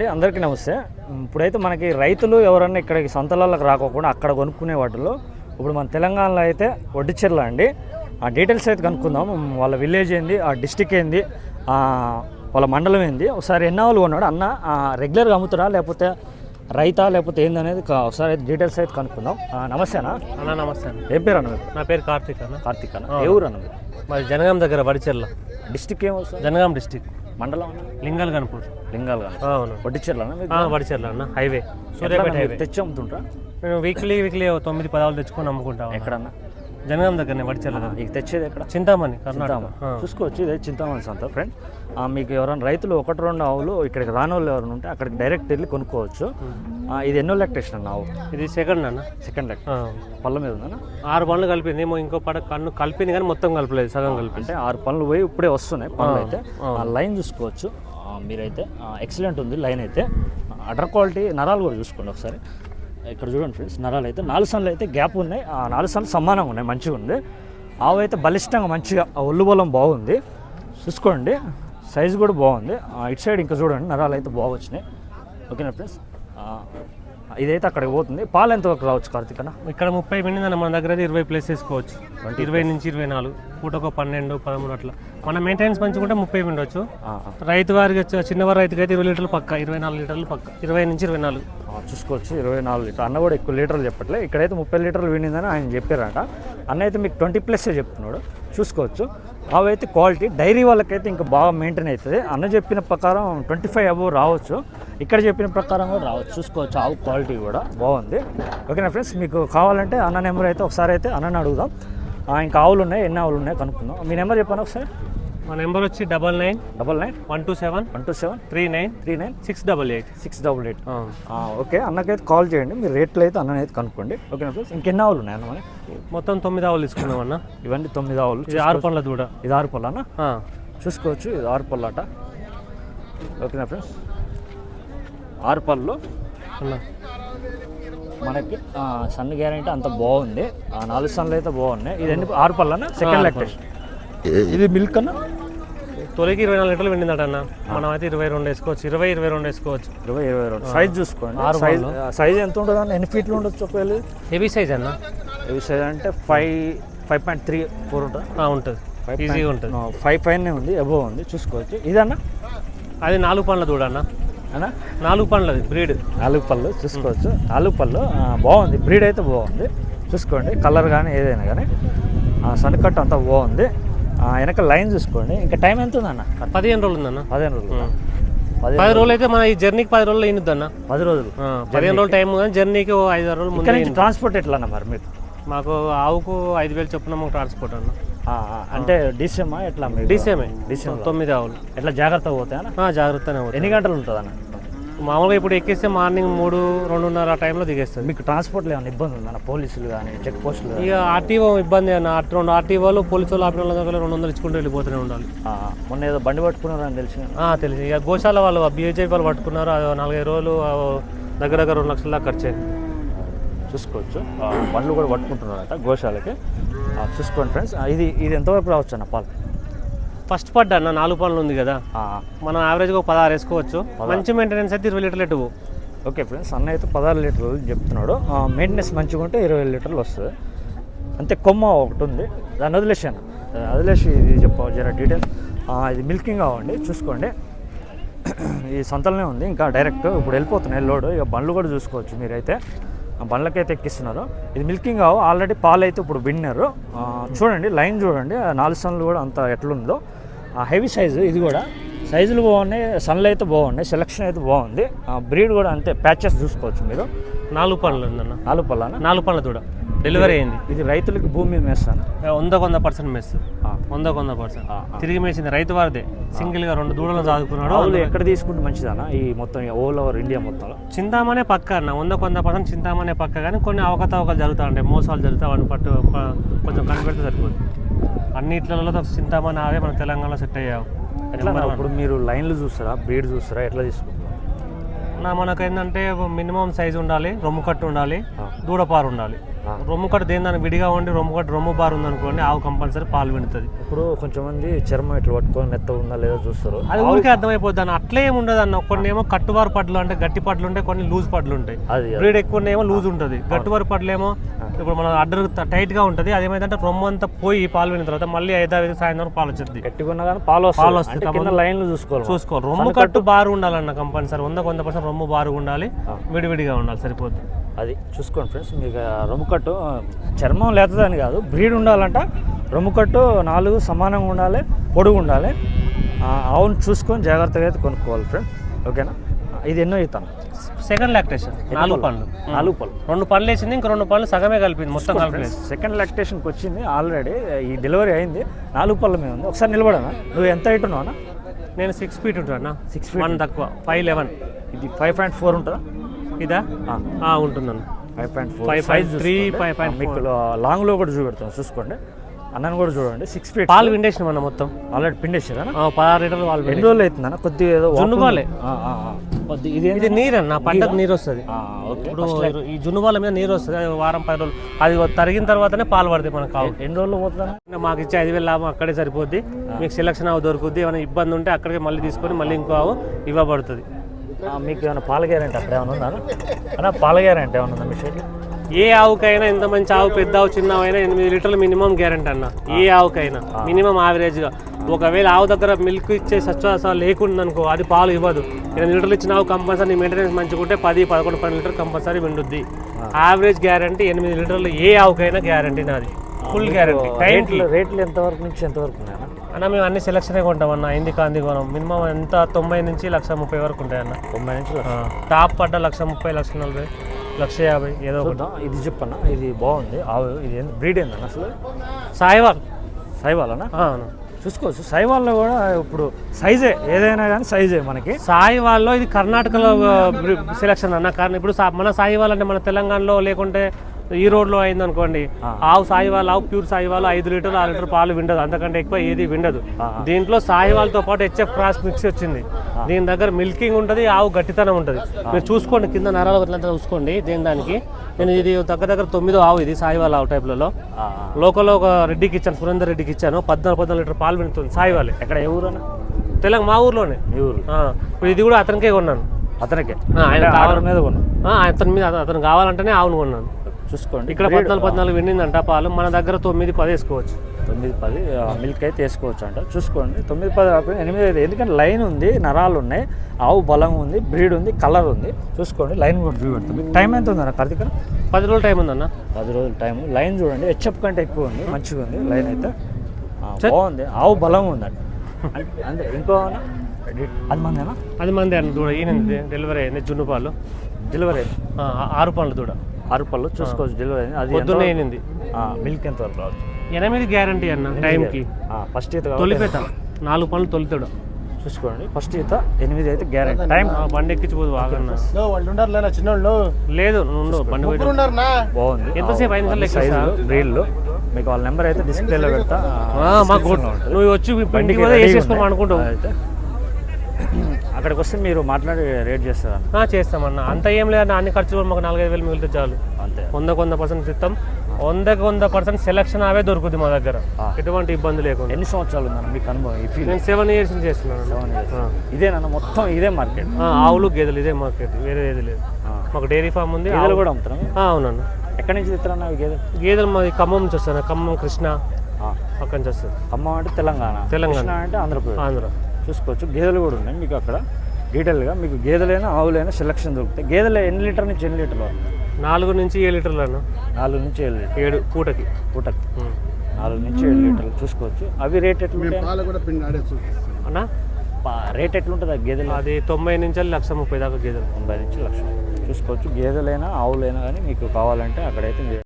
అండి. అందరికీ నమస్తే. ఇప్పుడైతే మనకి రైతులు ఎవరన్నా ఇక్కడికి సంతలాలకు రాకోకుండా అక్కడ కొనుక్కునే వాటిలో ఇప్పుడు మన తెలంగాణలో అయితే వడ్డిచెర్ల అండి. ఆ డీటెయిల్స్ అయితే కనుక్కుందాం. వాళ్ళ విలేజ్ ఏంది ఆ డిస్టిక్ ఏంది వాళ్ళ మండలం ఏంది. ఒకసారి ఎన్ని ఆవులు కొన్నాడు? అన్న రెగ్యులర్గా అమ్ముతారా లేకపోతే రైతా? లేకపోతే ఏంది అనేది కా- ఒకసారి అయితే డీటెయిల్స్ అయితే కనుక్కుందాం. నమస్తే అన్న. అన్న నమస్తే అన్న. ఏం పేరు అన్న? నా పేరు కార్తీక్ అన్న. కార్తీక్ అన్న. ఏ ఊరు అన్న మీరు? జనగాం దగ్గర వడిచెర్ల. డిస్టిక్ ఏం వస్తుంది జనగాం డిస్టిక్. మండలం? లింగల్ గన్పూర్ లింగాలు అవును. వడ్డిచెర్ల వడిచెర్ల అన్న హైవే. సూర్యాపేట హైవే. తెచ్చి అమ్ముతుంటారా మేము వీక్లీ వీక్లీ తొమ్మిది పదాలు తెచ్చుకొని అమ్ముకుంటాం ఎక్కడన్నా? జనగాం దగ్గరనే వడిచెర్ల మీకు తెచ్చేది ఎక్కడ? చింతామణి కర్ణాటక. చూసుకోవచ్చు ఇదే చింతామణి సంత ఫ్రెండ్ మీకు ఎవరైనా రైతులు ఒకటి రెండు ఆవులు ఇక్కడికి రాని వాళ్ళు ఎవరైనా ఉంటే అక్కడికి డైరెక్ట్ వెళ్ళి కొనుక్కోవచ్చు. ఇది ఎన్నో లెక్టేషన్ అన్న ఆవు? ఇది సెకండ్ అన్న సెకండ్ లెక్. పళ్ళ మీద ఉందన్న ఆరు పనులు కలిపింది. ఏమో ఇంకో పడ కన్ను కలిపింది కానీ మొత్తం కలపలేదు సగం కలిపింది. అంటే ఆరు పనులు పోయి ఇప్పుడే వస్తున్నాయి పనులు అయితే. ఆ. లైన్ చూసుకోవచ్చు. మీరైతే ఎక్సలెంట్ ఉంది లైన్ అయితే. అడర్ క్వాలిటీ నరాలు కూడా చూసుకోండి ఒకసారి. ఇక్కడ చూడండి ఫ్రెండ్స్ నరాలు అయితే నాలుగు సన్లు అయితే గ్యాప్ ఉన్నాయి. ఆ నాలుగు సన్లు సమానంగా ఉన్నాయి మంచిగా ఉంది. ఆవు అయితే బలిష్టంగా మంచిగా ఆ ఒళ్ళు బలం బాగుంది. చూసుకోండి సైజు కూడా బాగుంది. ఆ, ఇటు సైడ్ ఇంకా చూడండి నరాలు అయితే బాగా వచ్చినాయి. ఓకేనా ఫ్రెండ్స్ ఇదైతే అక్కడికి పోతుంది. పాలు ఎంత వరకు రావచ్చు కార్తీక్ అన్న? ఇక్కడ ముప్పై మినిట్ మన దగ్గర అయితే ఇరవై ప్లేస్ వేసుకోవచ్చు. ఇరవై నుంచి ఇరవై నాలుగు పూటకు పన్నెండు పదమూడు అట్లా. మన మెయింటెనెన్స్ మంచిగా ముప్పై ఆ. రైతు వారికి వచ్చే చిన్నవారి రైతుకి అయితే ఇరవై లీటర్లు పక్క ఇరవై నాలుగు లీటర్లు పక్క. ఇరవై నుంచి ఇరవై నాలుగు. చూసుకోవచ్చు ఇరవై నాలుగు లీటర్. అన్న కూడా ఎక్కువ లీటర్లు చెప్పట్లే. ఇక్కడైతే ముప్పై లీటర్లు వినిందని ఆయన చెప్పారట. అన్న అయితే మీకు ట్వంటీ ప్లస్సే చెప్తున్నాడు. చూసుకోవచ్చు. అవైతే క్వాలిటీ. డైరీ వాళ్ళకైతే ఇంకా బాగా మెయింటైన్ అవుతుంది. అన్న చెప్పిన ప్రకారం ట్వంటీ ఫైవ్ అబోవ్ రావచ్చు. ఇక్కడ చెప్పిన ప్రకారం కూడా రావచ్చు. చూసుకోవచ్చు. ఆవు క్వాలిటీ కూడా బాగుంది. ఓకేనా ఫ్రెండ్స్? మీకు కావాలంటే అన్న నెంబర్ అయితే ఒకసారి అయితే అన్నని అడుగుదాం. ఇంకా ఆవులు ఉన్నాయి ఎన్ని ఆవులు ఉన్నాయి కనుక్కుందాం. మీ నెంబర్ చెప్పాను ఒకసారి? మా నెంబర్ వచ్చి double nine double nine one two seven one two seven three nine three nine six double eight. Six double eight. Okay అన్నకైతే call చేయండి మీరు రేట్లు అయితే అన్ననైతే కనుక్కోండి. ఓకేనా ఫ్రెండ్స్? ఇంకెన్ని ఆవులు ఉన్నాయి అన్న మొత్తం తొమ్మిది ఆవులు తీసుకున్నాం అన్న. ఇవన్నీ తొమ్మిది ఆవులు. ఇది ఆరు పండ్ల దూడ. ఇది ఆరు పళ్ళనా? ఆ, చూసుకోవచ్చు ఇది ఆరు పళ్ళట. ఓకేనా ఫ్రెండ్స్? ఆరు పళ్ళు. అన్న. మనకి సన్ గ్యారెంటీ అంత బాగుంది. ఆ నాలుగు సన్లు అయితే బాగున్నాయి. ఇది ఎన్ని ఆరు పళ్ళనా? సెకండ్ లెక్టేషన్ ఇది మిల్క్ అన్న? తొలికి ఇరవై నాలుగు లీటర్లు వెండిందట అన్న. మనం అయితే ఇరవై రెండు వేసుకోవచ్చు. ఇరవై ఇరవై రెండు వేసుకోవచ్చు. ఇరవై ఇరవై రెండు. సైజ్ చూసుకోండి. సైజ్ సైజ్ ఎంత ఉంటుంది అన్న? ఎన్ని ఫీట్లు ఉండొచ్చు ఒకవేళ? హెవీ సైజ్ అన్న. ఇవి సైజ్ అంటే five five point three four ఉంటుంది? ఆ, ఉంటుంది. ఈజీగా ఉంటుంది. ఫైవ్ పైన ఉంది అబోవ్ ఉంది. చూసుకోవచ్చు. ఇదన్నా? అది నాలుగు పండ్ల దూడ నాలుగు పండ్లది బ్రీడ్. నాలుగు పళ్ళు చూసుకోవచ్చు. నాలుగు పళ్ళు బాగుంది. బ్రీడ్ అయితే బాగుంది. చూసుకోండి కలర్ కానీ ఏదైనా కానీ సన్కట్ అంతా బాగుంది. వెనక లైన్ చూసుకోండి. ఇంకా టైం ఎంత ఉందన్న? పదిహేను రోజులు ఉందన్న. పదిహేను రోజులు పది రోజులు. అయితే మన ఈ జర్నీకి పది రోజులు అయినద్దు అన్న. పది రోజులు. పదిహేను రోజులు టైం కానీ జర్నీకి ఐదు ఆరు రోజులు ట్రాన్స్పోర్ట్ ఎట్లా అన్న మరి మీకు? మాకు ఆవుకు ఐదు వేలు చొప్పున మాకు ట్రాన్స్పోర్ట్ అన్న. అంటే డీసీఎమా ఎట్లా డీసీఎంఏ డీసీఎం తొమ్మిది ఆవులు ఎట్లా జాగ్రత్తగా పోతాయన్నా ఆ, జాగ్రత్తనే ఎన్ని గంటలు ఉంటుంది అన్న మామూలుగా ఇప్పుడు ఎక్కిస్తే మార్నింగ్ మూడు రెండున్నర ఆ టైంలో దిగేస్తుంది. మీకు ట్రాన్స్పోర్ట్లో ఏమైనా ఇబ్బంది ఉందన్న? పోలీసులు కానీ చెక్ పోస్టులు ఇక ఆర్టీఓ ఇబ్బంది అన్న. రెండు ఆర్టీఓలు పోలీసు వాళ్ళు ఆపిన వాళ్ళ దగ్గర రెండు వందలు ఇచ్చుకుంటూ వెళ్ళిపోతూనే ఉండాలి. మొన్న ఏదో బండి పట్టుకున్నారని తెలిసి తెలుసు. ఇక గోశాల వాళ్ళు బీజేపీ వాళ్ళు పట్టుకున్నారు. అది నాలుగైదు రోజులు దగ్గర దగ్గర రెండు లక్షల దాకా ఖర్చు అయింది. చూసుకోవచ్చు. బండ్లు కూడా పట్టుకుంటున్నారట గోశాలకి. చూసుకోండి ఫ్రెండ్స్ ఇది ఇది ఎంతవరకు రావచ్చు అన్న పాలు? ఫస్ట్ పడ్డా అన్న నాలుగు పనులు ఉంది కదా. మనం యావరేజ్గా ఒక పదహారు వేసుకోవచ్చు. మంచి మెయింటెనెన్స్ అయితే ఇరవై లీటర్లు ఎటు ఓకే ఫ్రెండ్స్ అన్న అయితే పదహారు లీటర్లు చెప్తున్నాడు. మెయింటెనెన్స్ మంచిగా ఉంటే ఇరవై లీటర్లు వస్తుంది. అంతే కొమ్మ ఒకటి ఉంది. దాన్ని వదిలేసాను వదిలేసి ఇది చెప్ప జర డీటెయిల్ ఇది మిల్కింగ్ అవ్వండి చూసుకోండి. ఈ సంతలోనే ఉంది. ఇంకా డైరెక్ట్ ఇప్పుడు వెళ్ళిపోతున్నాయి లోడ్. ఇక బండ్లు కూడా చూసుకోవచ్చు మీరైతే. బండ్లకైతే ఎక్కిస్తున్నారు. ఇది మిల్కింగ్ కావు ఆల్రెడీ పాలు అయితే ఇప్పుడు విన్నారు. చూడండి లైన్ చూడండి. ఆ నాలుగు సన్లు కూడా అంత ఎట్లుందో. హెవీ సైజు ఇది కూడా. సైజులు బాగున్నాయి. సన్లు అయితే బాగున్నాయి. సెలక్షన్ అయితే బాగుంది. బ్రీడ్ కూడా అంతే. ప్యాచెస్ చూసుకోవచ్చు మీరు. నాలుగు పనులు ఉందన్న. నాలుగు పళ్ళాన? నాలుగు పనులు దూడ. డెలివరీ అయింది. ఇది రైతులకి భూమి మీద వేస్తాను వందకు వంద పర్సెంట్ మెస్ ఆ. వందకు వంద పర్సెంట్. తిరిగి మేసింది రైతు వారిదే. సింగిల్గా రెండు దూడలను చదువుకున్నాడు ఆవులు ఎక్కడ తీసుకుంటే మంచిదన్నా? ఈ మొత్తం ఓవర్ ఓవర్ ఇండియా మొత్తంలో. చింతామనే పక్క అన్న. వందకు వంద పర్సెంట్ చింతామనే పక్క. కానీ కొన్ని అవకతవకలు జరుగుతూ ఉంటాయి. మోసాలు జరుగుతాయి వాడిని పట్టు కొంచెం కనిపెడితే సరిపోతుంది అన్నిట్లలో చింతామని అవే మన తెలంగాణలో సెట్ అయ్యావు. ఎట్లా మరి ఇప్పుడు మీరు లైన్లు చూస్తారా? బ్రీడ్ చూస్తారా? ఎట్లా తీసుకుంటారు నా మనకు ఏంటంటే మినిమం సైజ్ ఉండాలి రొమ్ము కట్టు ఉండాలి. దూడపారు ఉండాలి. రొమ్ము కట్ట దేని దాన్ని విడిగా ఉండి రొమ్ము కట్ట రొమ్ము బార్ ఉందనుకోండి ఆవు కంపల్సరీ పాలు విండుతుంది. ఇప్పుడు కొంచెం మంది చర్మం ఇట్లా పట్టుకొని మెత్త ఉందా లేదో చూస్తారు. అది ఊరికే అర్థమైపోద్ది అన్న. అట్లే ఏమి ఉండదు అన్న. కొన్ని ఏమో కట్టువారు పడ్లు అంటే గట్టి పడ్లు ఉంటాయి కొన్ని లూజ్ పడ్లు ఉంటాయి. అది బ్రీడ్ ఎక్కువ ఏమో లూజ్ ఉంటుంది. గట్టువారు పడ్లు ఏమో ఇప్పుడు మన అడ్డర్ టైట్గా ఉంటుంది. అదేమైందంటే రొమ్ము అంతా పోయి పాలు విన్న తర్వాత మళ్ళీ ఐదారు సాయంత్రం పాలు వచ్చేది. గట్టిగా కానీ పాలు పాలు కింద లైన్లు చూసుకోవాలి. చూసుకోవాలి. రొమ్ము కట్టు బారు ఉండాలన్న కంపల్సరీ. వంద వంద పర్సెంట్ రొమ్ము బారు ఉండాలి. విడివిడిగా ఉండాలి. సరిపోద్ది. అది చూసుకోండి ఫ్రెండ్స్ మీకు ఆ రొమ్ము కట్టు ఆ, చర్మం లేతదని కాదు బ్రీడ్ ఉండాలంట. రొమ్ము కట్టు నాలుగు సమానంగా ఉండాలి పొడుగు ఉండాలి. ఆ, ఆవును చూసుకొని జాగ్రత్తగా అయితే కొనుక్కోవాలి ఫ్రెండ్స్ ఓకేనా? ఇది ఎన్నో అవుతాను సెకండ్ లాక్టేషన్ నాలుగు పళ్ళు. నాలుగు పళ్ళు. రెండు పళ్ళు వేసింది ఇంక రెండు పళ్ళు సగమే కలిపింది మొత్తం కలిపి సెకండ్ లాక్టేషన్కి వచ్చింది ఆల్రెడీ ఈ డెలివరీ అయింది నాలుగు పళ్ళ మీద ఉంది. ఒకసారి నిలబడనా? నువ్వు ఎంత హైట్ ఉన్నావు నేను సిక్స్ ఫీట్ ఉంటాను సిక్స్ వన్ తక్కువ ఫైవ్ లెవెన్ ఇది ఫైవ్ పాయింట్ ఫోర్ ఉంటుందా? ఇదా? ఉంటుందన్న. Five point four Five point three, five point మీకు లాంగ్లో కూడా చూపెడతాం చూసుకోండి. అన్నను కూడా చూడండి. సిక్స్ ఫీట్ పాలు విండేసిన మన మొత్తం ఆల్రెడీ పిండేసారా పదహారు లీటర్లు పాలు ఎన్ని రోజులు అవుతుందన్న? కొద్దిగా ఏదో జున్ను walking- పాలే. ఆ, ఆ, ఆ. కొద్ది ఇది ఇది నీరన్న పంటకు నీరు వస్తుంది. ఇప్పుడు ఈ జున్ను వాళ్ళ మీద నీరు వస్తుంది. అది వారం పది రోజులు. అది తరిగిన తర్వాతనే పాలు పడతాయి మనకు కావు. ఎన్ని రోజులు పోతుందా మాకు ఇచ్చే ఐదు వేలు లాభం అక్కడే సరిపోద్ది. మీకు సెలక్షన్ అవి దొరుకుద్ది. ఏమైనా ఇబ్బంది ఉంటే అక్కడికి మళ్ళీ తీసుకొని మళ్ళీ ఇంకో ఆవు ఇవ్వబడుతుంది. మీకు ఏమైనా పాల గ్యారెంటీ అక్కడ ఏమైనా ఉందా? అన్న పాల గ్యారెంటీ ఏమైనా ఉందా మీ షెడ్లో ఏ ఆవుకైనా ఎంత మంచి ఆవు పెద్ద ఆవు చిన్న ఆవు అయినా ఎనిమిది లీటర్లు మినిమం గ్యారెంటీ అన్న. ఏ ఆవుకైనా మినిమం యావరేజ్గా ఒకవేళ ఆవు దగ్గర మిల్క్ ఇచ్చే సత్వాస లేకుండా అనుకో అది పాలు ఇవ్వదు. ఎనిమిది లీటర్లు ఇచ్చిన ఆవు కంపల్సరీ మెయింటెనెన్స్ మంచిగా ఉంటే పది పదకొండు పన్నెండు లీటర్ కంపల్సరీ విండుద్ది. యావరేజ్ గ్యారంటీ ఎనిమిది లీటర్లు ఏ ఆవుకైనా గ్యారంటీ నాది. ఫుల్ గ్యారంటీ రేట్లు ఎంతవరకు నుంచి ఎంతవరకు ఉన్నాయన్న అన్న మేము అన్ని సెలక్షనే కొంటాం అన్న. ఇంది కాంది కొనం మినిమం ఎంత? తొంభై నుంచి లక్ష ముప్పై వరకు ఉంటాయి అన్న. తొంభై నుంచి. టాప్ పడ్డ లక్ష ముప్పై లక్ష నలభై లక్ష యాభై ఏదో ఒకటి. ఇది చెప్పన్న ఇది బాగుంది. ఆవు ఇది బ్రీడ్ ఏందన్న అసలు? సాయివాల్. సైవాలనా ఆ, అవును. చూసుకోవచ్చు సైవాల్లో కూడా ఇప్పుడు సైజే ఏదైనా కానీ సైజే మనకి. సాయి వాళ్ళలో ఇది కర్ణాటకలో సెలక్షన్ అన్న. కానీ ఇప్పుడు మన సాయి వాళ్ళు అంటే మన తెలంగాణలో లేకుంటే ఈ రోడ్లో అయింది అనుకోండి ఆవు సాయి వాళ్ళు ఆవు ప్యూర్ సాయి వాళ్ళు ఐదు లీటర్లు ఆరు లీటర్ పాలు విండదు. అంతకంటే ఎక్కువ ఏది విండదు. దీంట్లో సాయి వాళ్ళతో పాటు హెచ్ఎఫ్ క్రాస్ మిక్స్ వచ్చింది. దీని దగ్గర మిల్కింగ్ ఉంటుంది ఆవు గట్టితనం ఉంటుంది. మీరు చూసుకోండి కింద నరాలు ఇట్లంతా చూసుకోండి దేని దానికి. నేను ఇది దగ్గర దగ్గర తొమ్మిదో ఆవు ఇది సాయి వాళ్ళ ఆవు టైప్లలో. లోకల్లో ఒక రెడ్డికి ఇచ్చాను సురేందర్ రెడ్డికి ఇచ్చాను. పద్నాలుగు పద్నాలుగు లీటర్ పాలు వింటుంది సాయి వాళ్ళే ఎక్కడ ఏ ఊరన్నా తెలంగాణ మా ఊర్లోనే. మీ ఊరు? ఇది కూడా అతనికే కొన్నాను. అతనికే? ఆయన మీద కొన్నాం ఆ, అతని మీద అతను కావాలంటేనే ఆవును కొన్నాను. చూసుకోండి. ఇక్కడ పద్నాలుగు పద్నాలుగు విండిందంట పాలు. మన దగ్గర తొమ్మిది పది వేసుకోవచ్చు. తొమ్మిది పది మిల్క్ అయితే వేసుకోవచ్చు అంట చూసుకోండి. తొమ్మిది పది ఎనిమిది ఐదు ఎందుకంటే లైన్ ఉంది నరాలు ఉన్నాయి. ఆవు బలం ఉంది బ్రీడ్ ఉంది కలర్ ఉంది. చూసుకోండి. లైన్ కూడా చూపెడతాం మీకు టైం ఎంత ఉందన్న కార్తీక పది రోజులు టైం ఉందన్న. పది రోజుల టైం. లైన్ చూడండి. హెచ్ఎఫ్ కంటే ఎక్కువ ఉంది. మంచిగా ఉంది. లైన్ అయితే. బాగుంది. ఆవు బలం ఉందండి అంటే- ఇంకో? అది మందేనా? అది మంది అన్న దూడ. ఈయనది డెలివరీ అయింది. జున్ను పాలు. డెలివరీ ఆరు పళ్ళు దూడ. పళ్ళు చూసుకోవచ్చు డెలివరీ అయింది. అది పొద్దున్నే ఈనింది మిల్క్ ఎంత వరకు రావచ్చు? ఎనిమిది గ్యారంటీ అన్న టైంకి ఫస్ట్ ఈత తొలిపేత నాలుగు పళ్ళు తొలితాడు. చూసుకోండి. ఫస్ట్ ఈత ఎనిమిది అయితే గ్యారెంటీ టైం బండి ఎక్కించిపోదు బాగన్న వాళ్ళు ఉండరు లేనా చిన్నోళ్ళు. లేదు ఉండు, బండి బాగుంది. ఎంతసేపు ఐదు నిమిషాలు సైజు మీకు వాళ్ళ నెంబర్ అయితే డిస్ప్లేలో పెడతా. మాకు నువ్వు వచ్చి ఇప్పుడు ఇంటికి పోతే వేసేసుకోమని అనుకుంటావు. అయితే అక్కడికి వస్తే మీరు మాట్లాడి రేట్ చేస్తారన్న. ఆ, చేస్తామన్న. అంత ఏం లేదన్న అన్ని ఖర్చులు మాకు నాలుగైదు వేలు మిగిలితే చాలు. అంతే. వందకు వంద పర్సెంట్ ఇస్తాం వందకు వంద పర్సెంట్ సెలక్షన్ అవే దొరుకుతుంది మా దగ్గర. ఎటువంటి ఇబ్బంది లేకుండా. ఎన్ని సంవత్సరాలు ఉందన్న మీకు అనుభవం నేను సెవెన్ ఇయర్స్ నుంచి చేస్తున్నాను. ఇయర్స్ ఇదేనన్న మొత్తం ఇదే మార్కెట్ ఆవులు గేదెలు ఇదే మార్కెట్ వేరే ఏది లేదు. మాకు డైరీ ఫామ్ ఉంది గేదెలు కూడా అమ్ముతారా అవునన్న. ఎక్కడి నుంచి తెస్తారన్న గేదెలు? గేదెలు మాది ఖమ్మం నుంచి వస్తాను ఖమ్మం కృష్ణ. అక్కడి నుంచి వస్తుంది ఖమ్మం అంటే తెలంగాణ. తెలంగాణ. అంటే ఆంధ్రప్రదేశ్. ఆంధ్ర. చూసుకోవచ్చు. గేదెలు కూడా ఉన్నాయి మీకు అక్కడ. డీటెయిల్గా మీకు గేదెలైనా ఆవులైనా సెలక్షన్ దొరుకుతాయి. గేదెలు ఎన్ని లీటర్ నుంచి ఎన్ని లీటర్లు? నాలుగు నుంచి ఏడు లీటర్లు అన్న. నాలుగు నుంచి ఏడు లీటర్ ఏడు పూటకి. పూటకి. నాలుగు నుంచి ఏడు లీటర్లు చూసుకోవచ్చు. అవి రేట్ ఎట్లుంటాయి? పాలు కూడా పిండి ఆడే చూపిస్తాం అన్న? పా- రేట్ ఎట్లుంటుంది ఆ గేదెలు? అది తొంభై నుంచి లక్ష ముప్పై దాకా గేదెలు. తొంభై నుంచి లక్ష. చూసుకోవచ్చు. గేదెలైనా ఆవులైనా కానీ మీకు కావాలంటే అక్కడైతే మీరు